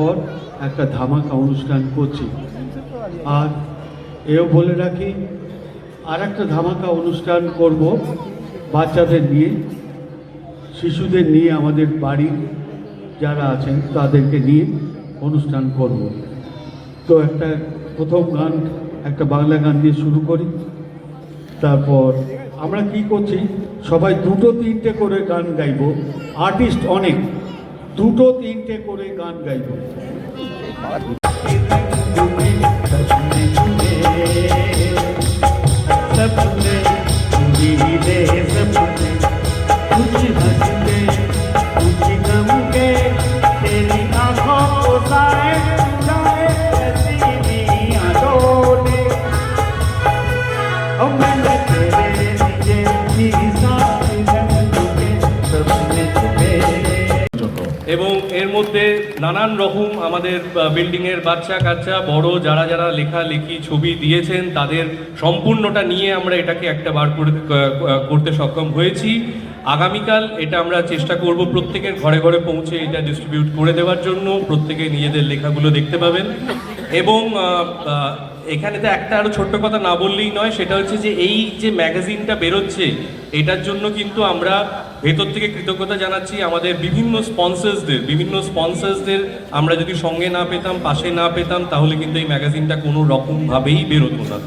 পর একটা ধামাকা অনুষ্ঠান করছি। আর এও বলে রাখি আর একটা ধামাকা অনুষ্ঠান করব বাচ্চাদের নিয়ে, শিশুদের নিয়ে আমাদের বাড়ির যারা আছেন তাদেরকে নিয়ে অনুষ্ঠান করব। তো একটা প্রথম গান, একটা বাংলা গান দিয়ে শুরু করি। তারপর আমরা কি করছি, সবাই দুটো তিনটে করে গান গাইবো। আর্টিস্ট অনেক। দুটো তিনটে করে গান গাইবো सपने उम्मीदे सपने कुछ हंसते এবং এর মধ্যে নানান রকম আমাদের বিল্ডিংয়ের বাচ্চা কাচ্চা, বড় যারা যারা লেখালেখি ছবি দিয়েছেন, তাদের সম্পূর্ণটা নিয়ে আমরা এটাকে একটা বার করে করতে সক্ষম হয়েছি। আগামীকাল এটা আমরা চেষ্টা করব প্রত্যেকের ঘরে ঘরে পৌঁছে এটা ডিস্ট্রিবিউট করে দেওয়ার জন্য। প্রত্যেকে নিজেদের লেখাগুলো দেখতে পাবেন। এবং এখানে তো একটা আরও ছোট্ট কথা না বললেই নয়, সেটা হচ্ছে যে এই যে ম্যাগাজিনটা বেরোচ্ছে, এটার জন্য কিন্তু আমরা ভেতর থেকে কৃতজ্ঞতা জানাচ্ছি আমাদের বিভিন্ন স্পন্সার্সদের। বিভিন্ন স্পন্সার্সদের আমরা যদি সঙ্গে না পেতাম, পাশে না পেতাম, তাহলে কিন্তু এই ম্যাগাজিনটা কোনো রকমভাবেই বেরোতো না।